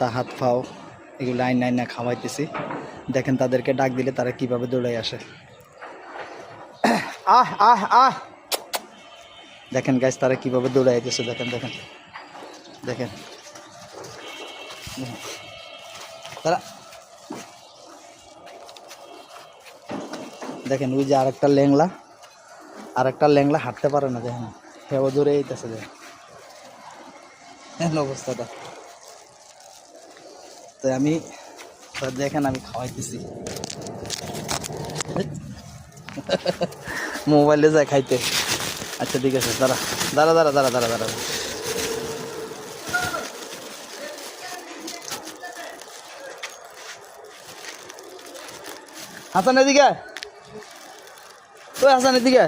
মাথা হাত পাও, এগুলো লাইন আইন আইনা খাওয়াইতেছি। দেখেন তাদেরকে ডাক দিলে তারা কীভাবে দৌড়াই আসে। আহ আহ আহ। দেখেন গাছ তারা কীভাবে দৌড়াইতেছে দেখেন দেখেন। দেখেন। তারা দেখেন, ওই যে আরেকটা ল্যাংলা আরেকটা ল্যাংলা হাঁটতে পারে না, দেখেন। হেও দৌড়ে দেখেন। দেখেন অবস্থাটা। তো আমি দেখেন আমি খাওয়াইতেছি। মোবাইলে যায় খাইতে। আচ্ছা ঠিক আছে, দাঁড়া দাঁড়া দাঁড়া দাঁড়া দাঁড়া দাঁড়া। হাসান, এদিকে ওই হাসান, এদিকে